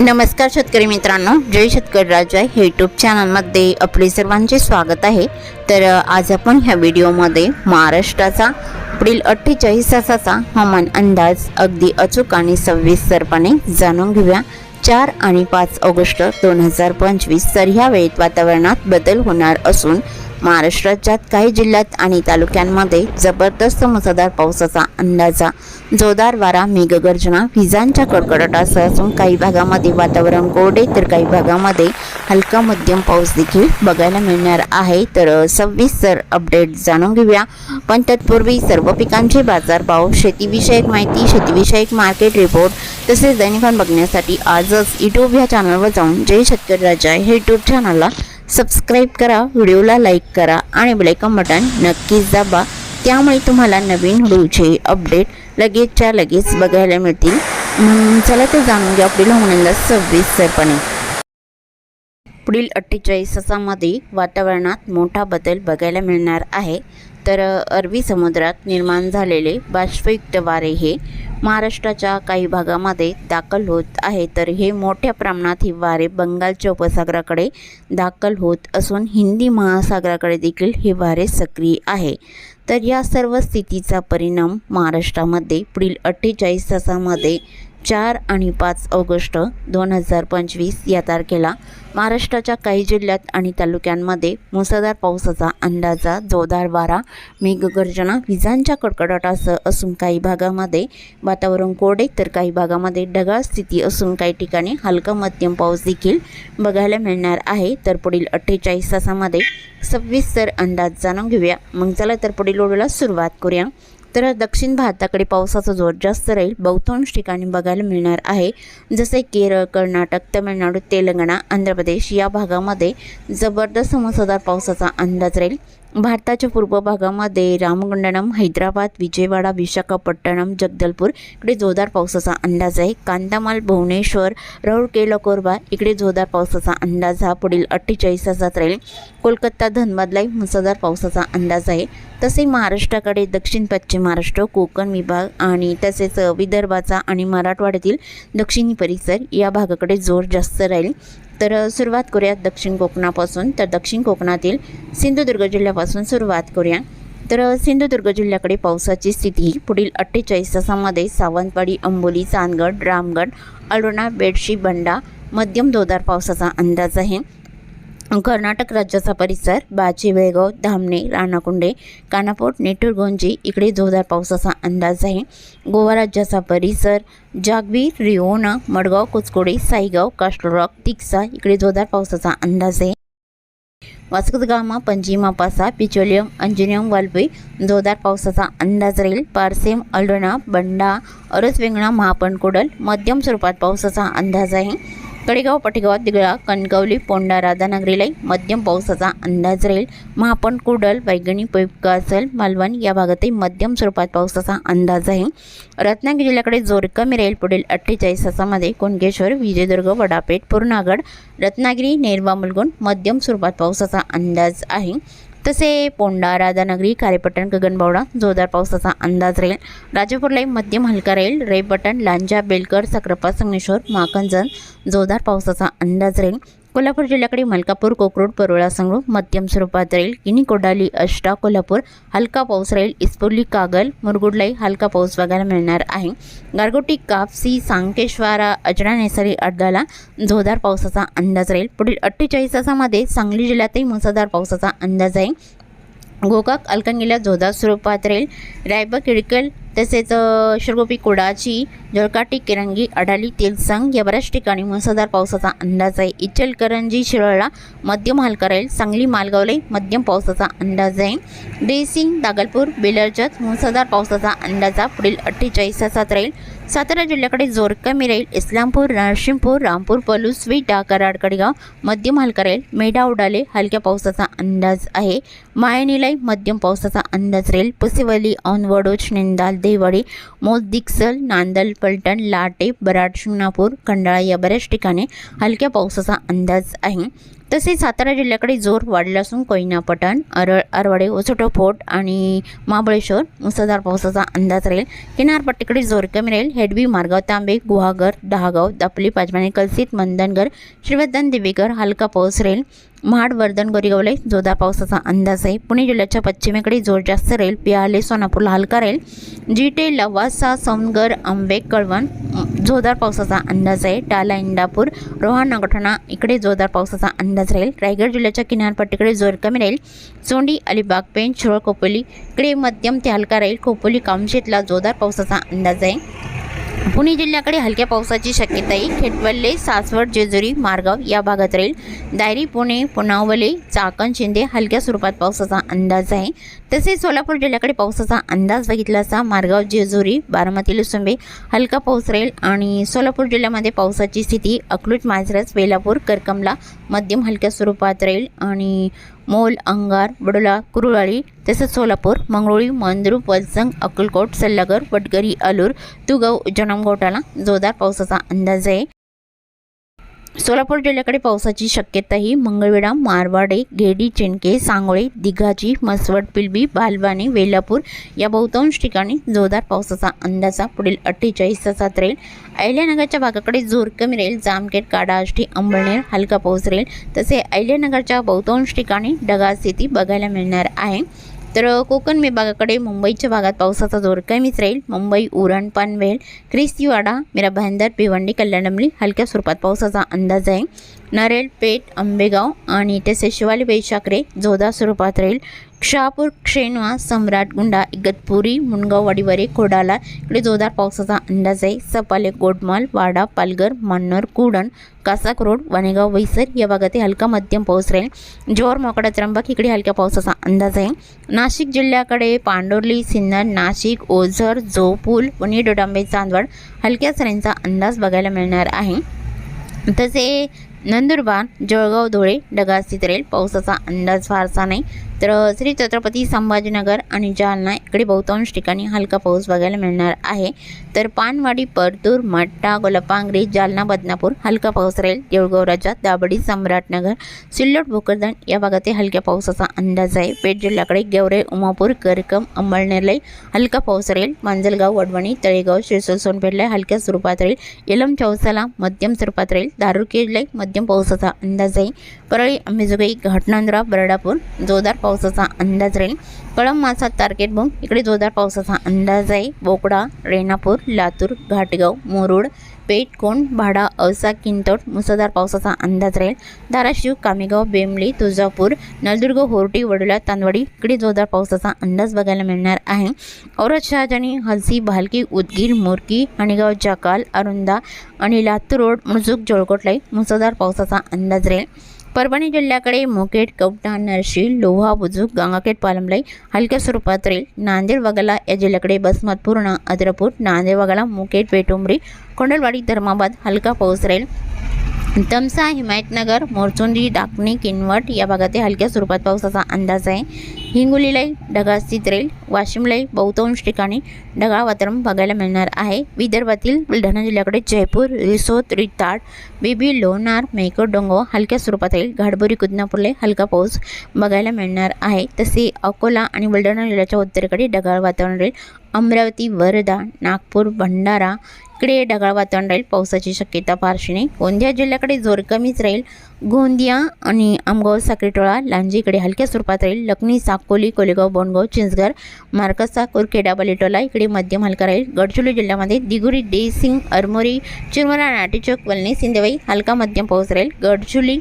नमस्कार शेतकरी मित्रांनो जय शेतकरी राजा हे यूट्यूब चॅनलमध्ये आपले सर्वांचे स्वागत आहे. तर आज आपण ह्या व्हिडिओमध्ये महाराष्ट्राचा पुढील अठ्ठेचाळीस तासाचा हवामान अंदाज अगदी अचूक आणि सविस्तरपणे जाणून घेऊया. चार आणि पाच ऑगस्ट दोन हजार पंचवीस तर ह्या वेळेत वातावरणात बदल होणार असून महाराष्ट्राच्या काही जिल्ह्यात आणि तालुक्यांमध्ये जबरदस्त मुसळधार पावसाचा अंदाजा. जोरदार वारा मेघगर्जना विजांच्या कडकडाटासह असून काही भागामध्ये वातावरण कोरडे तर काही भागामध्ये हलका मध्यम पाऊस देखील बघायला मिळणार आहे. तर सविस्तर अपडेट जाणून घेऊया. पण तत्पूर्वी सर्व पिकांचे बाजारभाव शेतीविषयक माहिती शेतीविषयक मार्केट रिपोर्ट तसेच दैनिकान बघण्यासाठी आजच यूट्यूब ह्या चॅनलवर जाऊन जय शेतकरी राजा हे यूट्यूब चॅनलला सबस्क्राईब करा व्हिडिओला लाईक करा आणि बेलायकॉन बटन नक्कीच दाबा. त्यामुळे तुम्हाला नवीन व्हिडिओचे अपडेट लगेचच्या लगेच बघायला मिळतील. म्हणून चला ते जाणून घ्या पुढील होण्याला सविस्तरपणे पुढील अठ्ठेचाळीस तासामध्ये वातावरणात मोठा बदल बघायला मिळणार आहे. तर अरबी समुद्रात निर्माण झालेले बाष्पयुक्त वारे हे महाराष्ट्राच्या काही भागामध्ये दाखल होत आहे. तर हे मोठ्या प्रमाणात हे वारे बंगालच्या उपसागराकडे दाखल होत असून हिंदी महासागराकडे देखील हे वारे सक्रिय आहे. तर या सर्व स्थितीचा परिणाम महाराष्ट्रामध्ये पुढील अठ्ठेचाळीस तासामध्ये चार आणि पाच ऑगस्ट दोन हजार पंचवीस या तारखेला महाराष्ट्राच्या काही जिल्ह्यात आणि तालुक्यांमध्ये मुसळधार पावसाचा अंदाजा जोरदार वारा मेघगर्जना विजांच्या कडकडाटासह असून काही भागामध्ये वातावरण कोरडे तर काही भागामध्ये ढगाळ स्थिती असून काही ठिकाणी हलका मध्यम पाऊस देखील बघायला मिळणार आहे. तर पुढील अठ्ठेचाळीस तासामध्ये सविस्तर अंदाज जाणून घेऊया. मग चला तर पुढील ओढीला सुरुवात करूया. तर दक्षिण भारताकडे पावसाचा जोर जास्त राहील. बहुतांश ठिकाणी बघायला मिळणार आहे. जसे केरळ कर्नाटक तामिळनाडू तेलंगणा आंध्र प्रदेश या भागामध्ये जबरदस्त मुसळधार पावसाचा अंदाज राहील. भारताच्या पूर्व भागामध्ये रामगुंडनम हैदराबाद विजयवाडा विशाखापट्टणम जगदलपूर इकडे जोरदार पावसाचा अंदाज आहे. कांदामाल भुवनेश्वर राऊरकेला कोरबा इकडे जोरदार पावसाचा अंदाज हा पुढील अठ्ठेचाळीस तासात राहील. कोलकाता धनबादलाही मुसळधार पावसाचा अंदाज आहे. तसे महाराष्ट्राकडे दक्षिण पश्चिम महाराष्ट्र कोकण विभाग आणि तसेच विदर्भाचा आणि मराठवाड्यातील दक्षिणी परिसर या भागाकडे जोर जास्त राहील. तर सुरुवात करूया दक्षिण कोकणापासून. तर दक्षिण कोकणातील सिंधुदुर्ग जिल्ह्यापासून सुरुवात करूया. तर सिंधुदुर्ग जिल्ह्याकडे पावसाची स्थिती पुढील अठ्ठेचाळीस तासामध्ये सावंतवाडी अंबोली चांदगड रामगड अलोणा बेडशी बंडा मध्यम जोरदार पावसाचा अंदाज आहे. कर्नाटक राज्याचा परिसर बाची बेळगाव धामणे राणाकुंडे कानापूर नेटुरगोंजी इकडे जोरदार पावसाचा अंदाज आहे. गोवा राज्याचा परिसर जागवीर रिओना मडगाव कुचकोडे साईगाव काष्टरॉक तिक्सा इकडे जोरदार पावसाचा अंदाज आहे. वास्कोदगामा पंजिमा पासा पिचोलियम अंजुनियम वाल्पे जोरदार पावसाचा अंदाज राहील. पारसेम अल्डोणा बंडा अरसवेंगणा महापणकोडल मध्यम स्वरूपात पावसाचा अंदाज आहे. कडेगाव पटेगाव दिगळा कणकवली पोंडा राधानगरीलाही मध्यम पावसाचा अंदाज राहील. महापण कुडल वैगणी पैपकासल मालवण या भागातही मध्यम स्वरूपात पावसाचा अंदाज आहे. रत्नागिरी जिल्ह्याकडे जोर कमी राहील. पुढील अठ्ठेचाळीस तासामध्ये कोणकेश्वर विजयदुर्ग वडापेठ पूर्णागड रत्नागिरी नेरवा मुलगुण मध्यम स्वरूपात पावसाचा अंदाज आहे. तसे पोंडा राधानगरी खारेपट्टण गगनबावडा जोरदार पावसाचा अंदाज राहील. राजापूरलाही मध्यम हलका राहील. रेपटण लांजा बेलकर साखरपा संगमेश्वर माकंजन जोरदार पावसाचा अंदाज राहील. कोल्हापूर जिल्ह्याकडे मलकापूर कोकरूड परोळा संगरूळ मध्यम स्वरूपात राहील. किनी कोडाली अष्टा कोल्हापूर हलका पाऊस राहील. इस्पोली कागल मुरगुडलाही हलका पाऊस बघायला मिळणार आहे. गारगोटी कापसी सांकेश्वारा अजडा नेसरी अड्डाला जोरदार पावसाचा अंदाज राहील. पुढील अठ्ठेचाळीस तासामध्ये सांगली जिल्ह्यातही मुसळधार पावसाचा अंदाज आहे. गोकाक अलकंगीला जोरदार स्वरूपात राहील. रायबा किडकल तसेच अ, शिरगोपी कोडाची जळकाटी किरंगी अडाली तेलसंग या बऱ्याच ठिकाणी मुसळधार पावसाचा अंदाज आहे. इचलकरंजी शिरळला मध्यम हलका राहील सांगली मालगावलाही मध्यम पावसाचा अंदाज आहे. देसिंग दागलपूर बेलरजत मुसळधार पावसाचा अंदाजा पुढील अठ्ठेचाळीस तासात राहील. सातारा जिल्ह्याकडे जोर कमी राहील. इस्लामपूर नरसिंहपूर रामपूर पलूस विटा कराड कडगाव मध्यम हलका राहील. मेढा उडाले हलक्या पावसाचा अंदाज आहे. मायनीलाई मध्यम पावसाचा अंदाज राहील. पुसेवली औनवडोज निंदाल देवाडी मोज दिक्सल नांदल पलटण लाटे बराड शिंगणापूर खंडाळा या बऱ्याच ठिकाणी हलक्या पावसाचा अंदाज आहे. तसेच सातारा जिल्ह्याकडे जोर वाढला असून कोयना पठाण अरळ अरवडे ओसोटो फोर्ट आणि महाबळेश्वर मुसळधार पावसाचा अंदाज राहील. किनारपट्टीकडे जोर कमी राहील. हेडवी मार्गाव तांबे गुहागर दहागाव दापली पाचमाने कलसित मंदनगर श्रीवर्धन देवीगर हलका पाऊस राहील. महाड वर्धन गोरेगावले जोरदार पावसाचा अंदाज आहे. पुणे जिल्ह्याच्या पश्चिमेकडे जोर जास्त राहील. पियाले सोनापूरला हलका राहील जिटे लवासा सौंदगर आंबे कळवण जोरदार पावसाचा अंदाज आहे. टाला इंदापूर रोहा नगठाणा इकडे जोरदार पावसाचा अंदाज राहील. रायगड जिल्ह्याच्या किनारपट्टीकडे जोर कमी राहील. सोंडी अलिबाग पेन शिरोळ खोपोली इकडे मध्यम ते हलका राहील. खोपोली कामशेतला जोरदार पावसाचा अंदाज आहे. पुणे जिल्ह्याकडे हलक्या पावसाची शक्यता आहे. खेटवल्ले सासवड जेजुरी मारगाव या भागात राहील. दायरी पुणे पुनावले चाकण शिंदे हलक्या स्वरूपात पावसाचा अंदाज आहे. तसेच सोलापूर जिल्ह्याकडे पावसाचा अंदाज बघितला असता मारगाव जेजुरी बारामती लुसुंबे हलका पाऊस राहील आणि सोलापूर जिल्ह्यामध्ये पावसाची स्थिती अकलूट माजरस वेलापूर करकमला मध्यम हलक्या स्वरूपात राहील आणि मोल अंगार बडोला कुरुळाळी तसेच सोलापूर मंगळुळी मंद्रुप वलसंग अक्कलकोट सल्लागर वडगरी अलूर तुगव जनमगोटाला जोरदार पावसाचा अंदाज आहे. सोलापूर जिल्ह्याकडे पावसाची शक्यता ही मंगळवेढा मारवाडे गेडी चिणके सांगोळे दिघाची मसवड पिलबी बालवाणी वेलापूर या बहुतांश ठिकाणी जोरदार पावसाचा अंदाजा. पुढील अठ्ठेचाळीस तासात राहील. अहिल्यानगरच्या भागाकडे जोर कमी राहील. जामखेड काडा आष्टी अंबळनेर हलका पाऊस राहील. तसे अहिल्यानगरच्या बहुतांश ठिकाणी ढगाळ स्थिती बघायला मिळणार आहे. तर कोकण विभागाकडे मुंबईच्या भागात पावसाचा जोर कमीच राहील. मुंबई उरण पनवेल क्रिस्तीवाडा मीरा भांदर भिवंडी कल्याणमली हलक्या स्वरूपात पावसाचा अंदाज आहे. नरेल पेठ आंबेगाव आणि तसेच शिवाली बैशाकरे जोरदार स्वरूपात राहील. शहापूर क्षेणवा सम्राट गुंडा इगतपुरी मुनगाव वाडीवरे कोडाला इकडे जोरदार पावसाचा अंदाज आहे. सपाले गोडमाल वाडा पालघर मन्नर कुडण कासाक रोड वाणेगाव वैसर या भागात हलका मध्यम पाऊस राहील. जोर मोकडा त्र्यंबक इकडे हलक्या पावसाचा अंदाज आहे. नाशिक जिल्ह्याकडे पांडोर्ली सिन्नर नाशिक ओझर जोपूल पुणे डोडांबे चांदवड हलक्या सरींचा अंदाज बघायला मिळणार आहे. तसे नंदुरबार जळगाव धुळे ढगास्थित राहील. पावसाचा अंदाज फारसा नाही. तर श्री छत्रपती संभाजीनगर आणि जालना इकडे बहुतांश ठिकाणी हलका पाऊस बघायला मिळणार आहे. तर पानवाडी परतूर मट्टा गोलपांगरी जालना बदनापूर हलका पाऊस राहील. देऊळगाव राज्यात दाबडी सम्राटनगर सिल्लोड भोकरदन या भागातील हलक्या पावसाचा अंदाज आहे. पेठ जिल्ह्याकडे गेवरे उमापूर करकम अंबळनेरलाई हलका पाऊस राहील. मांजलगाव वडवणी तळेगाव शिरसोल सोनपेठला हलक्या स्वरूपात राहील. यलम चौसाला मध्यम स्वरूपात राहील. दारुकेडलाई मध्यम पावसाचा अंदाज आहे. परळी अंबेजोगाई घाटनांद्रा बरडापूर जोरदार पावसाचा अंदाज राहील. कळम मासात तारकेट बूम इकडे जोरदार पावसाचा अंदाज आहे. बोकडा रेणापूर लातूर घाटगाव मुरुड पेठ कोंड भाडा औसा किंतोड मुसळधार पावसाचा अंदाज राहील. धाराशिव कामेगाव बेमली तुळजापूर नळदुर्ग होर्टी वडोला तांदवाडी इकडे जोरदार पावसाचा अंदाज बघायला मिळणार आहे. औरत शहाजानी हलसी भालकी उदगीर मोरकी हणीगाव जाकाल अरुंदा आणि लातूर रोड मुळजूक जोळकोटलाही मुसळधार पावसाचा अंदाज राहील. परभणी जिल्ह्याकडे मुकेट कवटा नरशी लोहा बुजुक गंगाखेड पालमलाई हलक्या स्वरूपात रेल नांदेड वगळा या जिल्ह्याकडे बसमत पूर्ण अद्रपूर नांदेड वगळा मुकेट पेटुंबरी कोंडलवाडी धर्माबाद हलका पाऊस रेल तमसा हिमायतनगर मोरचुंदी डाकणी किनवट या भागात हलक्या स्वरूपात पावसाचा अंदाज आहे. हिंगोलीलाही ढगाळ स्थित राहील. वाशिमलाही बहुतांश ठिकाणी ढगाळ वातावरण बघायला मिळणार आहे. विदर्भातील बुलढाणा जिल्ह्याकडे जयपूर रिसोद रिताड बीबी लोणार मेकर डोंगो हलक्या स्वरूपात राहील. घाटबोरी कुदनापूरला हलका पाऊस बघायला मिळणार आहे. तसे अकोला आणि बुलढाणा जिल्ह्याच्या उत्तरेकडे ढगाळ वातावरण राहील. अमरावती वर्धा नागपूर भंडारा इकडे ढगाळ वातावरण राहील. पावसाची शक्यता फारशी नाही. गोंदिया जिल्ह्याकडे जोर कमीच राहील. गोंदिया आणि आमगाव साक्रीटोळा लांजी इकडे हलक्या स्वरूपात राहील लखनी साकोली कोलेगाव बोंडगाव चिंचघर मार्कसा कुरके बलिटोला इकडे मध्यम हलका राहील. गडचिरोली जिल्ह्यामध्ये दिगुरी देसिंग अरमोरी चिरमरा नाटेचोक वलनी सिंदेवाई हलका मध्यम पाऊस राहील. गडचुली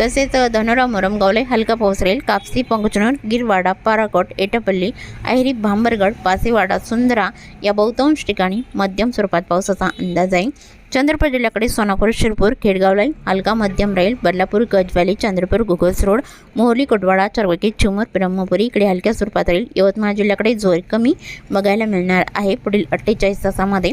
तसेच धनोरा मोरमगावला हलका पाऊस राहील. कापसी पंकचनोर गिरवाडा पाराकोट एटपल्ली अहिरी भांबरगड पासेवाडा सुंदरा या बहुतांश ठिकाणी मध्यम स्वरूपात पावसाचा अंदाज आहे. चंद्रपूर जिल्ह्याकडे सोनापूर शिरपूर खेडगाव लाईन अलगा मध्यम राहील बदलापूर गजवाली चंद्रपूर गुगल्स रोड मोहली कोटवाडा चरवकी चिमूर ब्रह्मपुरी इकडे हलक्या स्वरूपात राहील यवतमाळ जिल्ह्याकडे जोर कमी बघायला मिळणार आहे. पुढील अठ्ठेचाळीस तासामध्ये